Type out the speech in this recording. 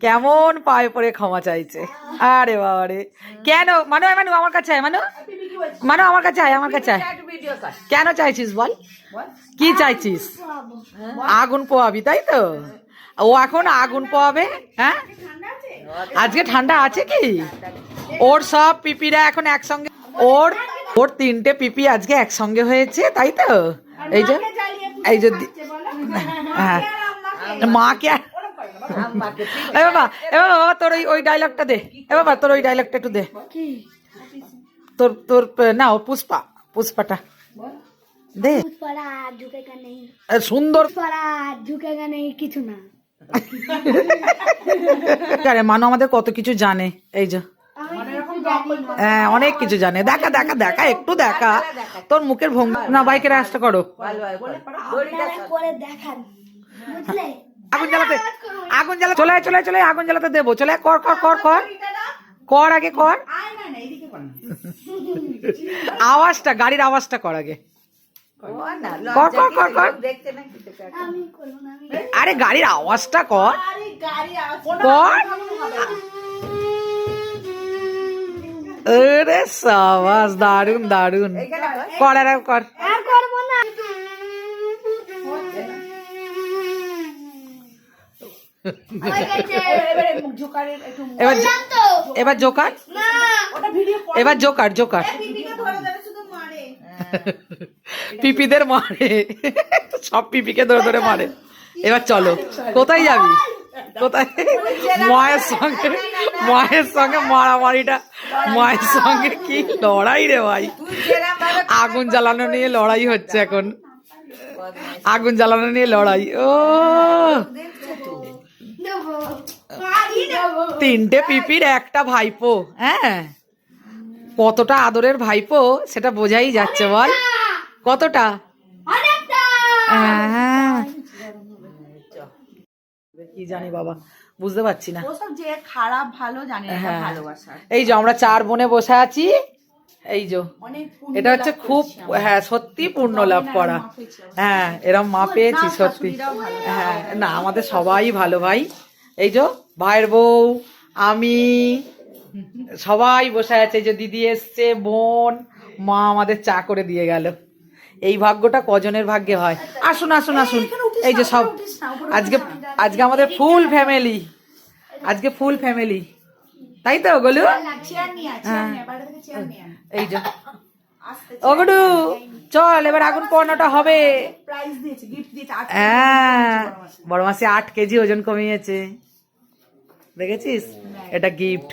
কেমন পায়ে পড়ে ক্ষমা চাইছে। আরে বাবা রে কেন? মানু মানু আমার কাছে আয় মানু। মানু আমার কাছে আয় আমার কাছে আয়। কেন চাইছিস বল? কি চাইছিস? আগুন পোয়াবি তাই তো? ও এখন আগুন পোয়াবে হ্যাঁ? আজকে ঠান্ডা আছে কি? ওর সব পিপিরা এখন একসঙ্গে ওর ওর তিনটে পিপি আজকে একসঙ্গে হয়েছে তাই তো? এই যে এই যে হ্যাঁ। মাকে আর- তোর ওই ওই ডায়লগটা দে। এ বাবা তোর ওই ডায়লগটা একটু দে। তোর তোর না ও পুষ্পা পুষ্পাটা। দে। সুন্দর কিছু না। মানু আমাদের কত কিছু জানে এই যে। হ্যাঁ অনেক কিছু জানে। দেখা দেখা দেখা একটু দেখা। তোর মুখের ভঙ্গি না বাইকের আসটা করো। আগুন জ্বালাতে আগুন জ্বালা চলে আয়, চলে চলে আগুন জ্বালাতে দেবো। চলে আয়, কর কর কর কর। কর আগে কর। আওয়াজটা গাড়ির আওয়াজটা কর আগে। কর কর কর কর আমি করব না আমি আরে গাড়ির আওয়াজটা কর। কর। আরে সাবাস দারুণ দারুণ কর আর কর। এবার জোকার? এবার জোকার জোকার। পিপিদের মারে। সব পিপিকে ধরে ধরে মারে। এবার চলো কোথায় যাবি? কোথায়? মায়ের সঙ্গে মায়ের সঙ্গে মারামারিটা। মায়ের সঙ্গে কি লড়াই রে ভাই? আগুন জ্বালানো নিয়ে লড়াই হচ্ছে এখন। আগুন জ্বালানো নিয়ে লড়াই। ও। তিনটে পিপির একটা ভাইপো হ্যাঁ? কতটা আদরের ভাইপো সেটা বোঝাই যাচ্ছে বল। কতটা। কি জানি বাবা বুঝতে পারছি না। যে খারাপ ভালো জানে হ্যাঁ। ভালোবাসা এই যে আমরা চার বোনে বসে আছি এই যে এটা হচ্ছে খুব হ্যাঁ সত্যি পূর্ণ লাভ করা। হ্যাঁ এরম মা পেয়েছি সত্যি। হ্যাঁ না আমাদের সবাই ভালো ভাই। এই যে ভাইয়ের বউ আমি সবাই বসে আছে যে দিদি এসছে বোন মা আমাদের চা করে দিয়ে গেল। এই ভাগ্যটা কজনের ভাগ্যে হয়? আসুন আসুন আসুন। এই যে সব আজকে আজকে আমাদের ফুল ফ্যামিলি। আজকে ফুল ফ্যামিলি। তাই তো গলু? আয়। এই যে। ওগুডু চল এবার আগুন পণ্যটা হবে। হ্যাঁ বড় মাসে আট কেজি ওজন কমিয়েছে। দেখেছিস? হ্যাঁ। এটা গিফট